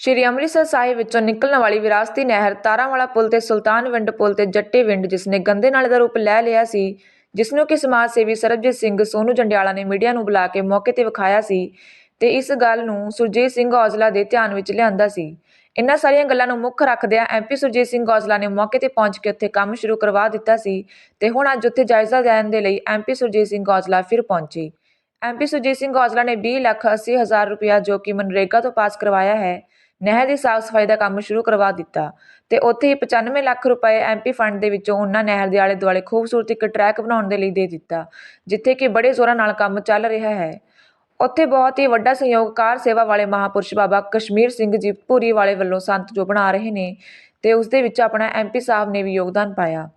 ਸ਼੍ਰੀ ਅੰਮ੍ਰਿਤਸਰ ਸਾਹਿਬ ਵਿੱਚੋਂ ਨਿਕਲਣ ਵਾਲੀ ਵਿਰਾਸਤੀ ਨਹਿਰ ਤਾਰਾਂਵਾਲਾ ਪੁਲ ਤੇ ਸੁਲਤਾਨਵਿੰਡ ਪੁਲ ਤੇ ਜੱਟੇ ਵਿੰਡ ਜਿਸ ਨੇ ਗੰਦੇ ਨਾਲੇ ਦਾ ਰੂਪ ਲੈ ਲਿਆ ਸੀ ਜਿਸ ਨੂੰ ਕਿ ਸਮਾਜ ਸੇਵੀ ਸਰਬਜੀਤ ਸਿੰਘ ਸੋਨੂ ਜੰਡਿਆਲਾ ਨੇ ਮੀਡੀਆ ਨੂੰ ਬੁਲਾ ਕੇ ਮੌਕੇ ਤੇ ਵਿਖਾਇਆ ਸੀ ਤੇ ਇਸ ਗੱਲ ਨੂੰ ਸੁਰਜੀਤ ਸਿੰਘ ਔਜਲਾ ਦੇ ਧਿਆਨ ਵਿੱਚ ਲਿਆਂਦਾ ਸੀ। ਇਨ੍ਹਾਂ ਸਾਰੀਆਂ ਗੱਲਾਂ ਨੂੰ ਮੁੱਖ ਰੱਖਦਿਆਂ ਐਮਪੀ ਸੁਰਜੀਤ ਸਿੰਘ ਔਜਲਾ ਨੇ ਮੌਕੇ ਤੇ ਪਹੁੰਚ ਕੇ ਉੱਥੇ ਕੰਮ ਸ਼ੁਰੂ ਕਰਵਾ ਦਿੱਤਾ ਸੀ ਤੇ ਹੁਣ ਅੱਜ ਉੱਥੇ ਜਾਇਜ਼ਾ ਲੈਣ ਦੇ ਲਈ ਐਮਪੀ ਸੁਰਜੀਤ ਸਿੰਘ ਔਜਲਾ ਫਿਰ ਪਹੁੰਚੇ। ਐਮਪੀ ਸੁਰਜੀਤ ਸਿੰਘ ਔਜਲਾ ਨੇ 20 ਲੱਖ 80 ਹਜ਼ਾਰ ਰੁਪਇਆ ਜੋ ਕਿ ਮਨਰੇਗਾ ਤੋਂ ਪਾਸ ਕਰਵਾਇਆ ਹੈ ਨਹਿਰ ਦੀ ਸਾਫ਼ ਸਫ਼ਾਈ ਦਾ ਕੰਮ ਸ਼ੁਰੂ ਕਰਵਾ ਦਿੱਤਾ ਤੇ ਉੱਥੇ ਹੀ 95 ਲੱਖ ਰੁਪਏ ਐਮਪੀ ਫੰਡ ਦੇ ਵਿੱਚੋਂ ਉਹਨਾਂ ਨਹਿਰ ਦੇ ਆਲੇ ਦੁਆਲੇ ਖੂਬਸੂਰਤ ਇੱਕ ਟਰੈਕ ਬਣਾਉਣ ਦੇ ਲਈ ਦੇ ਦਿੱਤਾ, ਜਿੱਥੇ ਕਿ ਬੜੇ ਜ਼ੋਰਾਂ ਨਾਲ ਕੰਮ ਚੱਲ ਰਿਹਾ ਹੈ। ਉੱਥੇ ਬਹੁਤ ਹੀ ਵੱਡਾ ਸਹਿਯੋਗ ਕਾਰ ਸੇਵਾ ਵਾਲੇ ਮਹਾਪੁਰਸ਼ ਬਾਬਾ ਕਸ਼ਮੀਰ ਸਿੰਘ ਜੀ ਭੂਰੀ ਵਾਲੇ ਵੱਲੋਂ ਸੰਤ ਜੋ ਬਣਾ ਰਹੇ ਨੇ ਤੇ ਉਸ ਦੇ ਵਿੱਚ ਆਪਣਾ ਐਮਪੀ ਸਾਹਿਬ ਨੇ ਵੀ ਯੋਗਦਾਨ ਪਾਇਆ।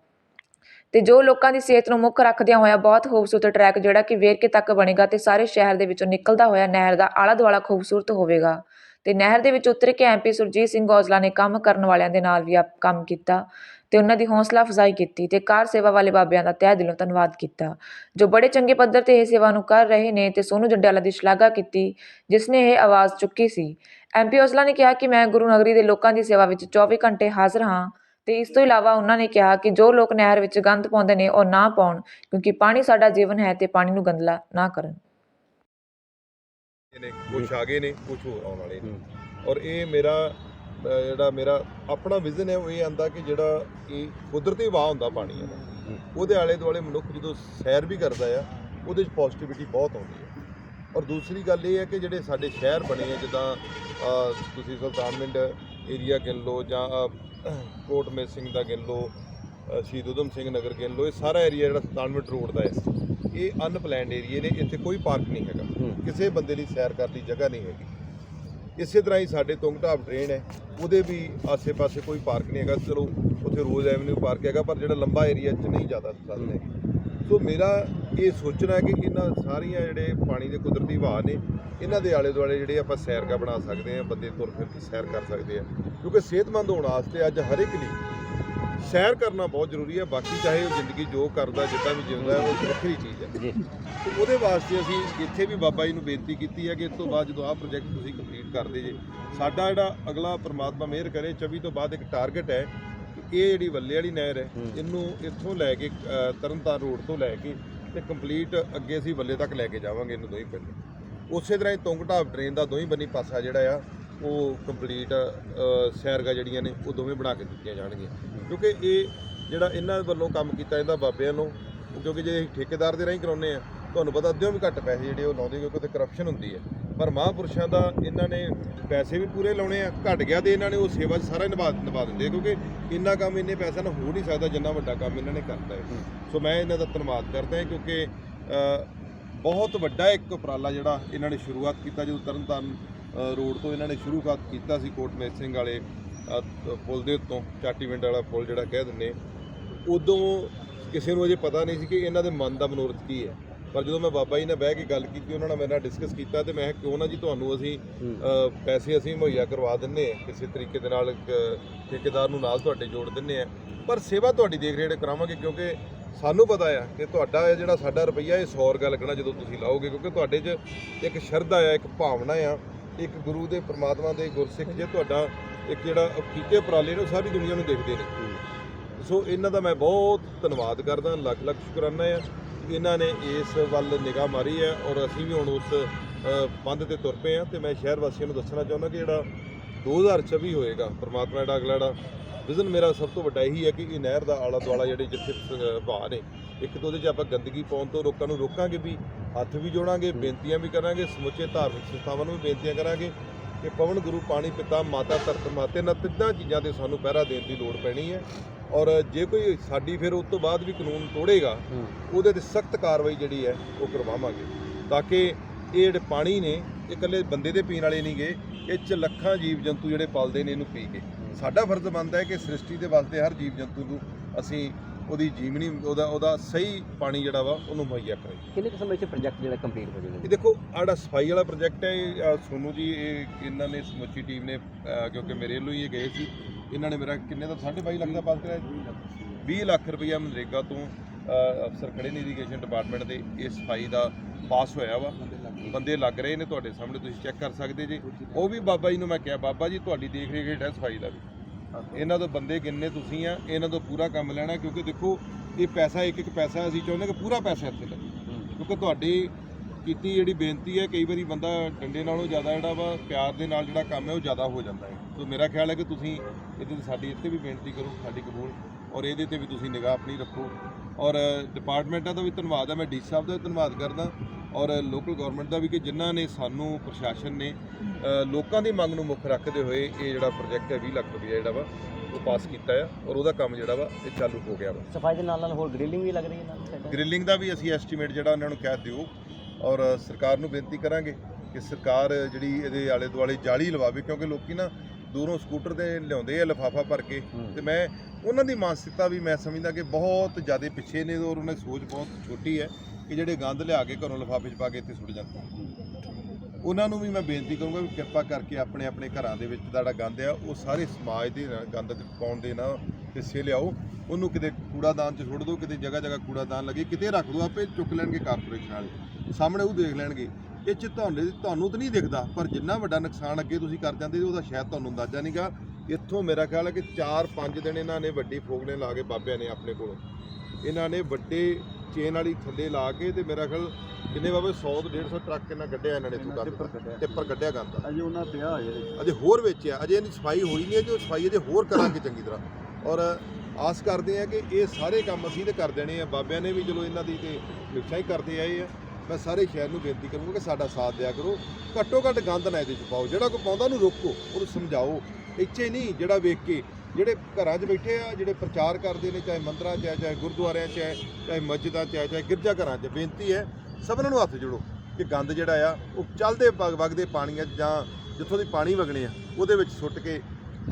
ਤੇ ਜੋ ਲੋਕਾਂ ਦੀ ਸਿਹਤ ਨੂੰ ਮੁੱਖ ਰੱਖਦਿਆਂ ਹੋਇਆ ਬਹੁਤ ਖੂਬਸੂਰਤ ਟਰੈਕ ਜਿਹੜਾ ਕਿ ਵੇਰਕੇ ਤੱਕ ਬਣੇਗਾ ਤੇ ਸਾਰੇ ਸ਼ਹਿਰ ਦੇ ਵਿੱਚੋਂ ਨਿਕਲਦਾ ਹੋਇਆ ਨਹਿਰ ਦਾ ਆਲਾ ਦੁਆਲਾ ਖੂਬਸੂਰਤ ਹੋਵੇਗਾ। ਅਤੇ ਨਹਿਰ ਦੇ ਵਿੱਚ ਉਤਰ ਕੇ ਐਮਪੀ ਸੁਰਜੀਤ ਸਿੰਘ ਔਜਲਾ ਨੇ ਕੰਮ ਕਰਨ ਵਾਲਿਆਂ ਦੇ ਨਾਲ ਵੀ ਆਪ ਕੰਮ ਕੀਤਾ ਅਤੇ ਉਹਨਾਂ ਦੀ ਹੌਸਲਾ ਅਫਜ਼ਾਈ ਕੀਤੀ ਅਤੇ ਕਾਰ ਸੇਵਾ ਵਾਲੇ ਬਾਬਿਆਂ ਦਾ ਤਹਿ ਦਿਲੋਂ ਧੰਨਵਾਦ ਕੀਤਾ, ਜੋ ਬੜੇ ਚੰਗੇ ਪੱਧਰ ਤੇ ਇਹ ਸੇਵਾ ਨੂੰ ਕਰ ਰਹੇ ਨੇ ਅਤੇ ਸੋਨੂ ਜੰਡਿਆਲਾ ਦੀ ਸ਼ਲਾਘਾ ਕੀਤੀ, ਜਿਸ ਨੇ ਇਹ ਆਵਾਜ਼ ਚੁੱਕੀ ਸੀ। ਐਮਪੀ ਔਜਲਾ ਨੇ ਕਿਹਾ ਕਿ ਮੈਂ ਗੁਰੂ ਨਗਰੀ ਦੇ ਲੋਕਾਂ ਦੀ ਸੇਵਾ ਵਿੱਚ 24 ਘੰਟੇ ਹਾਜ਼ਰ ਹਾਂ ਤੇ ਇਸ ਤੋਂ ਇਲਾਵਾ ਉਹਨਾਂ ਨੇ ਕਿਹਾ ਕਿ ਜੋ ਲੋਕ ਨਹਿਰ ਵਿੱਚ ਗੰਦ ਪਾਉਂਦੇ ਨੇ ਉਹ ਨਾ ਪਾਉਣ, ਕਿਉਂਕਿ ਪਾਣੀ ਸਾਡਾ ਜੀਵਨ ਹੈ ਤੇ ਪਾਣੀ ਨੂੰ ਗੰਦਲਾ ਨਾ ਕਰਨ। ਨੇ ਕੁਝ ਆ ਗਏ ਨੇ ਕੁਝ ਹੋਰ ਆਉਣ ਵਾਲੇ ਨੇ। ਔਰ ਇਹ ਮੇਰਾ ਜਿਹੜਾ ਮੇਰਾ ਆਪਣਾ ਵਿਜ਼ਨ ਹੈ ਉਹ ਇਹ ਆਂਦਾ ਕਿ ਜਿਹੜਾ ਇਹ ਕੁਦਰਤੀ ਵਾਹ ਹੁੰਦਾ ਪਾਣੀ ਦਾ ਉਹਦੇ ਆਲੇ ਦੁਆਲੇ ਮਨੁੱਖ ਜਦੋਂ ਸੈਰ ਵੀ ਕਰਦਾ ਆ ਉਹਦੇ 'ਚ ਪੋਜ਼ਿਟਿਵਿਟੀ ਬਹੁਤ ਆਉਂਦੀ ਹੈ ਔਰ ਦੂਸਰੀ ਗੱਲ ਇਹ ਹੈ ਕਿ ਜਿਹੜੇ ਸਾਡੇ ਸ਼ਹਿਰ ਬਣੇ ਆ ਜਿੱਦਾਂ ਤੁਸੀਂ ਸੁਲਤਾਨਵਿੰਡ ਏਰੀਆ ਗਿਣ ਲਓ ਜਾਂ ਕੋਟ ਮੇਜ ਸਿੰਘ ਦਾ ਗਿਣ ਲਓ ਸ਼ਹੀਦ ਊਧਮ ਸਿੰਘ ਨਗਰ ਗਿਣ ਲਓ ਇਹ ਸਾਰਾ ਏਰੀਆ ਜਿਹੜਾ ਸੁਲਤਾਨਵਿੰਡ ਰੋਡ ਦਾ ਹੈ। ਇਹ ਅਨਪਲੈਨਡ ਏਰੀਆ ਨੇ ਇੱਥੇ ਕੋਈ ਪਾਰਕ ਨਹੀਂ ਹੈਗਾ। ਕਿਸੇ ਬੰਦੇ ਲਈ ਸੈਰ ਕਰਨ ਦੀ ਜਗ੍ਹਾ ਨਹੀਂ ਹੈਗੀ। ਇਸੇ ਤਰ੍ਹਾਂ ਹੀ ਸਾਡੇ ਤੁੰਗ ਢਾਬ ਡਰੇਨ ਹੈ ਉਹਦੇ ਵੀ ਆਸੇ-ਪਾਸੇ ਕੋਈ ਪਾਰਕ ਨਹੀਂ ਹੈਗਾ। ਚਲੋ ਉੱਥੇ ਰੋਜ਼ ਐਵਨਿਊ ਪਾਰਕ ਹੈਗਾ ਪਰ ਜਿਹੜਾ ਲੰਬਾ ਏਰੀਆ 'ਚ ਨਹੀਂ ਜ਼ਿਆਦਾ ਸਾਧਨ ਹੈ ਸੋ ਮੇਰਾ ਇਹ ਸੋਚਣਾ ਹੈ ਕਿ ਇਹਨਾਂ ਸਾਰੀਆਂ ਜਿਹੜੇ ਪਾਣੀ ਦੇ ਕੁਦਰਤੀ ਵਹਾਅ ਨੇ ਇਹਨਾਂ ਦੇ ਆਲੇ ਦੁਆਲੇ ਜਿਹੜੇ ਆਪਾਂ ਸੈਰਗਾ ਬਣਾ ਸਕਦੇ ਹਾਂ ਬੰਦੇ ਤੁਰ ਫਿਰ ਕੇ ਸੈਰ ਕਰ ਸਕਦੇ ਆ। ਕਿਉਂਕਿ ਸਿਹਤਮੰਦ ਹੋਣ ਵਾਸਤੇ ਅੱਜ ਹਰ ਇੱਕ ਲਈ ਸੈਰ ਕਰਨਾ ਬਹੁਤ ਜ਼ਰੂਰੀ ਹੈ ਬਾਕੀ ਚਾਹੇ ਉਹ ਜ਼ਿੰਦਗੀ ਜੋ ਕਰਦਾ ਜਿੱਦਾਂ ਵੀ ਜਿਉਂਦਾ ਹੈ, ਉਹ ਵੱਖਰੀ ਚੀਜ਼ ਹੈ। ਜੀ। ਤੇ ਉਹਦੇ ਵਾਸਤੇ ਅਸੀਂ ਇੱਥੇ ਵੀ ਬਾਬਾ ਜੀ ਨੂੰ ਬੇਨਤੀ ਕੀਤੀ ਹੈ ਕਿ ਇਸ ਤੋਂ ਬਾਅਦ ਜਦੋਂ ਆਹ ਪ੍ਰੋਜੈਕਟ ਤੁਸੀਂ ਕੰਪਲੀਟ ਕਰਦੇ ਜੇ ਸਾਡਾ ਜਿਹੜਾ ਅਗਲਾ ਪ੍ਰਮਾਤਮਾ ਮਿਹਰ ਕਰੇ 24 ਤੋਂ ਬਾਅਦ ਇੱਕ ਟਾਰਗੇਟ ਹੈ ਕਿ ਇਹ ਜਿਹੜੀ ਵੱਲੇ ਵਾਲੀ ਨਹਿਰ ਹੈ ਇਹਨੂੰ ਇੱਥੋਂ ਲੈ ਕੇ ਤਰਨਤਾਰਨ ਰੋਡ ਤੋਂ ਲੈ ਕੇ ਤੇ ਕੰਪਲੀਟ ਅੱਗੇ ਅਸੀਂ ਵੱਲੇ ਤੱਕ ਲੈ ਕੇ ਜਾਵਾਂਗੇ ਇਹਨੂੰ ਦੋਹੀਂ ਪਿੰਡ। ਉਸੇ ਤਰ੍ਹਾਂ ਹੀ ਤੁੰਗ ਢਾਬ ਟ੍ਰੇਨ ਦਾ ਦੋਹੀਂ ਬੰਨੀ ਪਾਸਾ ਜਿਹੜਾ ਆ ਉਹ ਕੰਪਲੀਟ ਸੈਰਗਾ ਜਿਹੜੀਆਂ ਨੇ ਉਹ ਦੋਵੇਂ ਬਣਾ ਕੇ ਦਿੱਤੀਆਂ ਜਾਣਗੀਆਂ। ਕਿਉਂਕਿ ਇਹ ਜਿਹੜਾ ਇਹਨਾਂ ਵੱਲੋਂ ਕੰਮ ਕੀਤਾ ਜਾਂਦਾ ਬਾਬਿਆਂ ਨੂੰ ਕਿਉਂਕਿ ਜੇ ਅਸੀਂ ਠੇਕੇਦਾਰ ਦੇ ਰਾਹੀਂ ਕਰਾਉਂਦੇ ਆ ਤੁਹਾਨੂੰ ਪਤਾ ਅੱਧਿਓਂ ਵੀ ਘੱਟ ਪੈਸੇ ਜਿਹੜੇ ਉਹ ਲਾਉਂਦੇ ਕਿਉਂਕਿ ਉੱਥੇ ਕਰਪਸ਼ਨ ਹੁੰਦੀ ਹੈ। ਪਰ ਮਹਾਂਪੁਰਸ਼ਾਂ ਦਾ ਇਹਨਾਂ ਨੇ ਪੈਸੇ ਵੀ ਪੂਰੇ ਲਾਉਣੇ ਆ ਘੱਟ ਗਿਆ ਤੇ ਇਹਨਾਂ ਨੇ ਉਹ ਸੇਵਾ 'ਚ ਸਾਰਾ ਨਿਭਾ ਨਿਭਾ ਦਿੰਦੇ ਆ ਕਿਉਂਕਿ ਇੰਨਾ ਕੰਮ ਇੰਨੇ ਪੈਸਿਆਂ ਨਾਲ ਹੋ ਨਹੀਂ ਸਕਦਾ ਜਿੰਨਾ ਵੱਡਾ ਕੰਮ ਇਹਨਾਂ ਨੇ ਕਰਤਾ ਹੈ। ਸੋ ਮੈਂ ਇਹਨਾਂ ਦਾ ਧੰਨਵਾਦ ਕਰਦਾ ਹਾਂ ਕਿਉਂਕਿ ਬਹੁਤ ਵੱਡਾ ਇੱਕ ਉਪਰਾਲਾ ਜਿਹੜਾ ਇਹਨਾਂ ਨੇ ਸ਼ੁਰੂਆਤ ਕੀਤਾ ਜਦੋਂ ਤਰਨਤਾਰਨ ਅ, ਰੋਡ ਤੋਂ ਇਹਨਾਂ ਨੇ ਸ਼ੁਰੂਆਤ ਕੀਤਾ ਸੀ ਕੋਟ ਸਿੰਘ ਵਾਲੇ ਪੁਲ ਦੇ ਉੱਤੋਂ ਚਾਟੀਵਿੰਡ ਵਾਲਾ ਪੁਲ ਜਿਹੜਾ ਕਹਿ ਦਿੰਦੇ ਉਦੋਂ ਕਿਸੇ ਨੂੰ ਅਜੇ ਪਤਾ ਨਹੀਂ ਸੀ ਕਿ ਇਹਨਾਂ ਦੇ ਮਨ ਦਾ ਮਨੋਰਥ ਕੀ ਹੈ। ਪਰ ਜਦੋਂ ਮੈਂ ਬਾਬਾ ਜੀ ਨਾਲ ਬਹਿ ਕੇ ਗੱਲ ਕੀਤੀ ਉਹਨਾਂ ਨਾਲ ਮੇਰੇ ਨਾਲ ਡਿਸਕਸ ਕੀਤਾ ਤੇ ਮੈਂ ਕਿਹਾ ਕਿਉਂ ਨਾ ਜੀ ਤੁਹਾਨੂੰ ਅਸੀਂ ਪੈਸੇ ਅਸੀਂ ਮੁਹੱਈਆ ਕਰਵਾ ਦਿੰਨੇ ਆ ਕਿਸੇ ਤਰੀਕੇ ਦੇ ਨਾਲ ਇੱਕ ਠੇਕੇਦਾਰ ਨੂੰ ਨਾਲ ਤੁਹਾਡੇ ਜੋੜ ਦਿੰਨੇ ਆ ਪਰ ਸੇਵਾ ਤੁਹਾਡੀ ਦੇਖ ਰੇਖ ਕਰਾਵਾਂਗੇ ਕਿਉਂਕਿ ਸਾਨੂੰ ਪਤਾ ਆ ਕਿ ਤੁਹਾਡਾ ਇਹ ਜਿਹੜਾ ਸਾਡਾ ਰੁਪਈਆ ਇਹ 100 ਰੁਪਇਆ ਲੱਗਣਾ ਜਦੋਂ ਤੁਸੀਂ ਲਾਓਗੇ ਕਿਉਂਕਿ ਤੁਹਾਡੇ 'ਚ ਇੱਕ ਸ਼ਰਧਾ ਆ ਇੱਕ ਭਾਵਨਾ ਆ। ਇੱਕ ਗੁਰੂ ਦੇ ਪ੍ਰਮਾਤਮਾ ਦੇ ਗੁਰਸਿੱਖ ਜੇ ਤੁਹਾਡਾ ਇੱਕ ਜਿਹੜਾ ਕੀਤੇ ਉਪਰਾਲੇ ਨੇ ਉਹ ਸਾਰੀ ਦੁਨੀਆ ਨੂੰ ਦੇਖਦੇ ਨੇ। ਸੋ ਇਹਨਾਂ ਦਾ ਮੈਂ ਬਹੁਤ ਧੰਨਵਾਦ ਕਰਦਾ ਲੱਖ ਲੱਖ ਸ਼ੁਕਰਾਨਾ ਹੈ ਇਹਨਾਂ ਨੇ ਇਸ ਵੱਲ ਨਿਗਾਹ ਮਾਰੀ ਹੈ ਔਰ ਅਸੀਂ ਵੀ ਹੁਣ ਉਸ ਅ, ਬੰਦ ਤੇ ਤੁਰ ਪਏ ਹਾਂ ਤੇ ਮੈਂ ਸ਼ਹਿਰ ਵਾਸੀਆਂ ਨੂੰ ਦੱਸਣਾ ਚਾਹੁੰਦਾ ਕਿ ਜਿਹੜਾ 2024 ਹੋਏਗਾ ਪ੍ਰਮਾਤਮਾ ਜਿਹੜਾ ਅਗਲਾ ਜਿਹੜਾ ਵਿਜ਼ਨ ਮੇਰਾ ਸਭ ਤੋਂ ਵੱਡਾ ਇਹੀ ਹੈ ਕਿ ਇਹ ਨਹਿਰ ਦਾ ਆਲਾ ਦੁਆਲਾ ਜਿਹੜੇ ਜਿੱਥੇ ਅ, ਵਹਾਅ ਨੇ ਇੱਕ ਤਾਂ ਉਹਦੇ 'ਚ ਆਪਾਂ ਗੰਦਗੀ ਪਾਉਣ ਤੋਂ ਲੋਕਾਂ ਨੂੰ ਰੋਕਾਂਗੇ ਵੀ ਹੱਥ ਵੀ ਜੋੜਾਂਗੇ ਬੇਨਤੀਆਂ ਵੀ ਕਰਾਂਗੇ ਸਮੁੱਚੇ ਧਾਰਮਿਕ ਸੰਸਥਾਵਾਂ ਨੂੰ ਵੀ ਬੇਨਤੀਆਂ ਕਰਾਂਗੇ ਕਿ ਪਵਨ ਗੁਰੂ ਪਾਣੀ ਪਿਤਾ ਮਾਤਾ ਧਰਤ ਮਾਤੇ ਨਾਲ ਤਿੰਨਾਂ ਚੀਜ਼ਾਂ ਤੇ ਸਾਨੂੰ ਪਹਿਰਾ ਦੇਣ ਦੀ ਲੋੜ ਪੈਣੀ ਹੈ। ਔਰ ਜੇ ਕੋਈ ਸਾਡੀ ਫਿਰ ਉਸ ਤੋਂ ਬਾਅਦ ਵੀ ਕਾਨੂੰਨ ਤੋੜੇਗਾ ਉਹਦੇ ਤੇ ਸਖਤ ਕਾਰਵਾਈ ਜਿਹੜੀ ਹੈ ਉਹ ਕਰਵਾਵਾਂਗੇ। ਤਾਂ ਕਿ ਇਹ ਜਿਹੜੇ ਪਾਣੀ ਨੇ ਇਹ ਇਕੱਲੇ ਬੰਦੇ ਦੇ ਪੀਣ ਵਾਲੇ ਨਹੀਂ ਗਏ ਇਹ ਚ ਲੱਖਾਂ ਜੀਵ ਜੰਤੂ ਜਿਹੜੇ ਪਲਦੇ ਨੇ ਇਹਨੂੰ ਪੀ ਕੇ। ਸਾਡਾ ਫਰਜ਼ ਬਣਦਾ ਹੈ ਕਿ ਸ੍ਰਿਸ਼ਟੀ ਦੇ ਵਾਸਤੇ ਹਰ ਜੀਵ ਜੰਤੂ ਨੂੰ ਅਸੀਂ ਉਹਦੀ ਜੀਵਨੀ ਉਹਦਾ ਉਹਦਾ ਸਹੀ ਪਾਣੀ ਜਿਹੜਾ ਵਾ ਉਹਨੂੰ ਮੁਹੱਈਆ ਕਰਾਈਏ ਕਿੰਨੇ ਕੁ ਸਮੇਂ 'ਚ ਪ੍ਰੋਜੈਕਟ ਜਿਹੜਾ ਕੰਪਲੀਟ ਹੋ ਜਾਏਗਾ ਇਹ ਦੇਖੋ ਆੜਾ ਸਫ਼ਾਈ ਵਾਲਾ ਪ੍ਰੋਜੈਕਟ ਹੈ ਇਹ, ਅਹ, ਸੋਨੂ ਜੀ ਇਹ ਇਹਨਾਂ ਨੇ ਸਮੁੱਚੀ ਟੀਮ ਨੇ ਕਿਉਂਕਿ ਮੇਰੇ ਵੱਲੋਂ ਹੀ ਇਹ ਗਏ ਸੀ। ਇਹਨਾਂ ਨੇ ਮੇਰਾ ਕਿੰਨੇ ਦਾ 22.5 ਲੱਖ ਦਾ ਪਾਸ ਕਰਾਇਆ 20 ਲੱਖ ਰੁਪਈਆ ਮਨਰੇਗਾ ਤੋਂ ਅ, ਅਫਸਰ ਖੜੇ ਨੇ ਇਰੀਗੇਸ਼ਨ ਡਿਪਾਰਟਮੈਂਟ ਦੇ ਇਹ ਸਫ਼ਾਈ ਦਾ ਪਾਸ ਹੋਇਆ ਵਾ। ਬੰਦੇ ਲੱਗ ਰਹੇ ਨੇ ਤੁਹਾਡੇ ਸਾਹਮਣੇ ਤੁਸੀਂ ਚੈੱਕ ਕਰ ਸਕਦੇ ਜੇ। ਉਹ ਵੀ ਬਾਬਾ ਜੀ ਨੂੰ ਮੈਂ ਕਿਹਾ ਬਾਬਾ ਜੀ ਤੁਹਾਡੀ ਦੇਖ ਰੇਖ ਹੇਠ ਹੈ ਸਫ਼ਾਈ ਦਾ ਵੀ। ਇਹਨਾਂ ਦੇ ਬੰਦੇ ਗਿਣਨੇ ਤੁਸੀਂ ਆ, ਇਹਨਾਂ ਤੋਂ ਪੂਰਾ ਕੰਮ ਲੈਣਾ, ਕਿਉਂਕਿ ਦੇਖੋ, ਇਹ ਪੈਸਾ, ਇੱਕ ਇੱਕ ਪੈਸਾ ਅਸੀਂ ਚਾਹੁੰਦੇ ਕਿ ਪੂਰਾ ਪੈਸਾ ਇੱਥੇ ਲੱਗੇ। ਕਿਉਂਕਿ ਤੁਹਾਡੀ ਕੀਤੀ ਜਿਹੜੀ ਬੇਨਤੀ ਹੈ, ਕਈ ਵਾਰੀ ਬੰਦਾ ਡੰਡੇ ਨਾਲੋਂ ਜ਼ਿਆਦਾ ਜਿਹੜਾ ਵਾ, ਪਿਆਰ ਦੇ ਨਾਲ ਜਿਹੜਾ ਕੰਮ ਹੈ, ਉਹ ਜ਼ਿਆਦਾ ਹੋ ਜਾਂਦਾ ਹੈ। ਸੋ ਮੇਰਾ ਖਿਆਲ ਹੈ ਕਿ ਤੁਸੀਂ ਇਹਦੇ ਤੇ ਸਾਡੀ ਇੱਥੇ ਵੀ ਬੇਨਤੀ ਕਰੋ, ਸਾਡੀ ਕਬੂਲ, ਔਰ ਇਹਦੇ ਤੇ ਵੀ ਤੁਸੀਂ ਨਿਗਾਹ ਆਪਣੀ ਰੱਖੋ। ਔਰ ਡਿਪਾਰਟਮੈਂਟਾਂ ਦਾ ਵੀ ਧੰਨਵਾਦ ਹੈ, ਮੈਂ ਡੀ ਸਾਹਿਬ ਦਾ ਵੀ ਧੰਨਵਾਦ ਕਰਦਾ। ਔਰ ਲੋਕਲ ਗਵਰਨਮੈਂਟ ਦਾ ਵੀ ਕਿ ਜਿਨ੍ਹਾਂ ਨੇ ਸਾਨੂੰ ਪ੍ਰਸ਼ਾਸਨ ਨੇ ਲੋਕਾਂ ਦੀ ਮੰਗ ਨੂੰ ਮੁੱਖ ਰੱਖਦੇ ਹੋਏ ਇਹ ਜਿਹੜਾ ਪ੍ਰੋਜੈਕਟ ਹੈ 20 ਲੱਖ ਰੁਪਏ ਜਿਹੜਾ ਵਾ ਉਹ ਪਾਸ ਕੀਤਾ ਆ ਔਰ ਉਹਦਾ ਕੰਮ ਜਿਹੜਾ ਵਾ ਇਹ ਚਾਲੂ ਹੋ ਗਿਆ ਵਾ। ਸਫ਼ਾਈ ਦੇ ਨਾਲ ਨਾਲ ਹੋਰ ਗ੍ਰਿਲਿੰਗ ਵੀ ਲੱਗ ਰਹੀ ਹੈ ਨਾਲ ਗ੍ਰਿਲਿੰਗ ਦਾ ਵੀ ਅਸੀਂ ਐਸਟੀਮੇਟ ਜਿਹੜਾ ਉਹਨਾਂ ਨੂੰ ਕਹਿ ਦਿਓ ਔਰ ਸਰਕਾਰ ਨੂੰ ਬੇਨਤੀ ਕਰਾਂਗੇ ਕਿ ਸਰਕਾਰ ਜਿਹੜੀ ਇਹਦੇ ਆਲੇ ਦੁਆਲੇ ਜਾਲੀ ਲਵਾਵੇ ਕਿਉਂਕਿ ਲੋਕੀ ਨਾ ਦੂਰੋਂ ਸਕੂਟਰ ਤੇ ਲਿਆਉਂਦੇ ਆ ਲਫਾਫਾ ਭਰ ਕੇ। ਤੇ ਮੈਂ ਉਹਨਾਂ ਦੀ ਮਾਨਸਿਕਤਾ ਵੀ ਮੈਂ ਸਮਝਦਾ ਕਿ ਬਹੁਤ ਜ਼ਿਆਦਾ ਪਿੱਛੇ ਨੇ ਔਰ ਉਹਨਾਂ ਦੀ ਸੋਚ ਬਹੁਤ ਛੋਟੀ ਹੈ। ਕਿ ਜਿਹੜੇ ਗੰਦ ਲਿਆ ਕੇ ਘਰੋਂ ਲਿਫਾਫੇ 'ਚ ਪਾ ਕੇ ਇੱਥੇ ਸੁੱਟ ਜਾਂਦੇ ਉਹਨਾਂ ਨੂੰ ਵੀ ਮੈਂ ਬੇਨਤੀ ਕਰੂੰਗਾ ਵੀ ਕਿਰਪਾ ਕਰਕੇ ਆਪਣੇ ਆਪਣੇ ਘਰਾਂ ਦੇ ਵਿੱਚ ਦਾ ਜਿਹੜਾ ਗੰਦ ਆ, ਉਹ ਸਾਰੇ ਸਮਾਜ ਦੇ ਨਾਲ ਗੰਦ 'ਚ ਪਾਉਣ ਦੇ ਨਾ ਹਿੱਸੇ ਲਿਆਓ। ਉਹਨੂੰ ਕਿਤੇ ਕੂੜਾਦਾਨ 'ਚ ਸੁੱਟ ਦਿਓ, ਕਿਤੇ ਜਗ੍ਹਾ ਜਗ੍ਹਾ ਕੂੜਾਦਾਨ ਲੱਗੇ, ਕਿਤੇ ਰੱਖ ਦਿਓ, ਆਪੇ ਚੁੱਕ ਲੈਣਗੇ ਕਾਰਪੋਰੇਸ਼ਨ ਵਾਲੇ। ਸਾਹਮਣੇ ਉਹ ਦੇਖ ਲੈਣਗੇ। ਇਹ 'ਚ ਤੁਹਾਨੂੰ ਤੁਹਾਨੂੰ ਤਾਂ ਨਹੀਂ ਦਿਖਦਾ, ਪਰ ਜਿੰਨਾ ਵੱਡਾ ਨੁਕਸਾਨ ਅੱਗੇ ਤੁਸੀਂ ਕਰ ਜਾਂਦੇ ਉਹਦਾ ਸ਼ਾਇਦ ਤੁਹਾਨੂੰ ਅੰਦਾਜ਼ਾ ਨਹੀਂਗਾ ਇੱਥੋਂ ਮੇਰਾ ਖਿਆਲ ਹੈ ਕਿ 4-5 ਦਿਨ ਇਹਨਾਂ ਨੇ ਵੱਡੀ ਫੋਗਣੇ ਲਾ ਕੇ ਬਾਬਿਆਂ ਨੇ ਆਪਣੇ ਕੋਲ। ਇਹਨਾਂ ਨੇ ਵੱਡੇ ਚੇਨ ਵਾਲੀ ਥੱਲੇ ਲਾ ਕੇ ਤੇ ਮੇਰਾ ਖਿਆਲ ਕਿੰਨੇ ਬਾਬੇ 100 ਤੋਂ 150 ਟਰੱਕ ਇਹਨਾਂ ਕੱਢਿਆ ਇਹਨਾਂ ਨੇ ਇੱਥੋਂ ਗੰਦ ਟਿੱਪਰ ਕੱਢਿਆ। ਗੰਦ ਅਜੇ ਉਹਨਾਂ ਪਿਆ ਹੋਇਆ ਅਜੇ ਹੋਰ ਵੇਚਿਆ ਅਜੇ ਇਹਦੀ ਸਫ਼ਾਈ ਹੋਈ ਨਹੀਂ ਹੈ ਉਹ ਸਫ਼ਾਈ ਅਜੇ ਹੋਰ ਕਰਾਂਗੇ ਚੰਗੀ ਤਰ੍ਹਾਂ। ਔਰ ਆਸ ਕਰਦੇ ਆ ਕਿ ਇਹ ਸਾਰੇ ਕੰਮ ਅਸੀਂ ਤੇ ਕਰ ਦੇਣੇ ਆ। ਬਾਬਿਆਂ ਨੇ ਵੀ ਚਲੋ ਇਹਨਾਂ ਦੀ ਤੇ ਨਿਸ਼ਚਾ ਹੀ ਕਰਦੇ ਆਏ ਆ। ਮੈਂ ਸਾਰੇ ਸ਼ਹਿਰ ਨੂੰ ਬੇਨਤੀ ਕਰੂੰਗਾ ਕਿ ਸਾਡਾ ਸਾਥ ਦਿਆ ਕਰੋ। ਘੱਟੋ ਘੱਟ ਗੰਦ ਨਾ ਇਹਦੇ ਚ ਪਾਓ। ਜਿਹੜਾ ਕੋਈ ਪਾਉਂਦਾ ਉਹਨੂੰ ਰੋਕੋ ਉਹਨੂੰ ਸਮਝਾਓ। ਇੱਥੇ ਨਹੀਂ ਜਿਹੜਾ ਵੇਖ ਕੇ ਜਿਹੜੇ ਘਰਾਂ 'ਚ ਬੈਠੇ ਆ, ਜਿਹੜੇ ਪ੍ਰਚਾਰ ਕਰਦੇ ਨੇ, ਚਾਹੇ ਮੰਦਰਾਂ 'ਚ ਹੈ, ਚਾਹੇ ਗੁਰਦੁਆਰਿਆਂ 'ਚ ਹੈ, ਚਾਹੇ ਮਸਜਿਦਾਂ 'ਚ ਹੈ, ਚਾਹੇ ਗਿਰਜਾ ਘਰਾਂ 'ਚ, ਬੇਨਤੀ ਹੈ ਸਭਨਾਂ ਨੂੰ ਹੱਥ ਜੋੜੋ ਕਿ ਗੰਦ ਜਿਹੜਾ ਆ, ਉਹ ਚੱਲਦੇ ਵਗ- ਵਗਦੇ ਪਾਣੀਆਂ 'ਚ ਜਾਂ ਜਿੱਥੋਂ ਦੀ ਪਾਣੀ ਵਗਣੇ ਆ, ਉਹਦੇ ਵਿੱਚ ਸੁੱਟ ਕੇ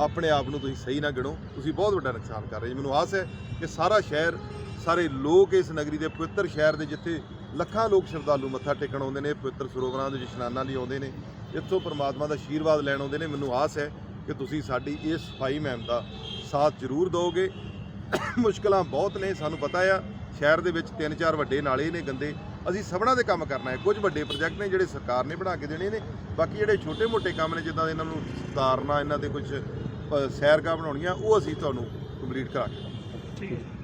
ਆਪਣੇ ਆਪ ਨੂੰ ਤੁਸੀਂ ਸਹੀ ਨਾ ਗਿਣੋ। ਤੁਸੀਂ ਬਹੁਤ ਵੱਡਾ ਨੁਕਸਾਨ ਕਰ ਰਹੇ ਜੀ। ਮੈਨੂੰ ਆਸ ਹੈ ਕਿ ਸਾਰਾ ਸ਼ਹਿਰ, ਸਾਰੇ ਲੋਕ ਇਸ ਨਗਰੀ ਦੇ ਪਵਿੱਤਰ ਸ਼ਹਿਰ ਦੇ ਜਿੱਥੇ ਲੱਖਾਂ ਲੋਕ ਸ਼ਰਧਾਲੂ ਮੱਥਾ ਟੇਕਣ ਆਉਂਦੇ ਨੇ, ਪਵਿੱਤਰ ਸਰੋਵਰਾਂ ਦੇ ਇਸ਼ਨਾਨਾਂ ਲਈ ਆਉਂਦੇ ਨੇ, ਇੱਥੋਂ ਪਰਮਾਤਮਾ ਦਾ ਆਸ਼ੀਰਵਾਦ ਲੈਣ ਆਉਂਦੇ ਨੇ, ਮੈਨੂੰ ਆਸ ਹੈ ਕਿ ਤੁਸੀਂ ਸਾਡੀ ਇਸ ਸਫ਼ਾਈ ਮਹਿਮ ਦਾ ਸਾਥ ਜ਼ਰੂਰ ਦਿਓਗੇ। ਮੁਸ਼ਕਲਾਂ ਬਹੁਤ ਨੇ, ਸਾਨੂੰ ਪਤਾ ਆ, ਸ਼ਹਿਰ ਦੇ ਵਿੱਚ ਤਿੰਨ ਚਾਰ ਵੱਡੇ ਨਾਲੇ ਨੇ ਗੰਦੇ। ਅਸੀਂ ਸਭਨਾਂ ਦੇ ਕੰਮ ਕਰਨਾ ਹੈ। ਕੁਝ ਵੱਡੇ ਪ੍ਰੋਜੈਕਟ ਨੇ ਜਿਹੜੇ ਸਰਕਾਰ ਨੇ ਬਣਾ ਕੇ ਦੇਣੇ ਨੇ। ਬਾਕੀ ਜਿਹੜੇ ਛੋਟੇ-ਮੋਟੇ ਕੰਮ ਨੇ, ਜਿੱਦਾਂ ਇਹਨਾਂ ਨੂੰ ਸੁਧਾਰਨਾ ਇਹਨਾਂ ਦੇ ਕੁਝ ਸੈਰਗਾ ਬਣਾਉਣੀਆਂ, ਉਹ ਅਸੀਂ ਤੁਹਾਨੂੰ ਕੰਪਲੀਟ ਕਰਾ ਕੇ ਠੀਕ ਹੈ।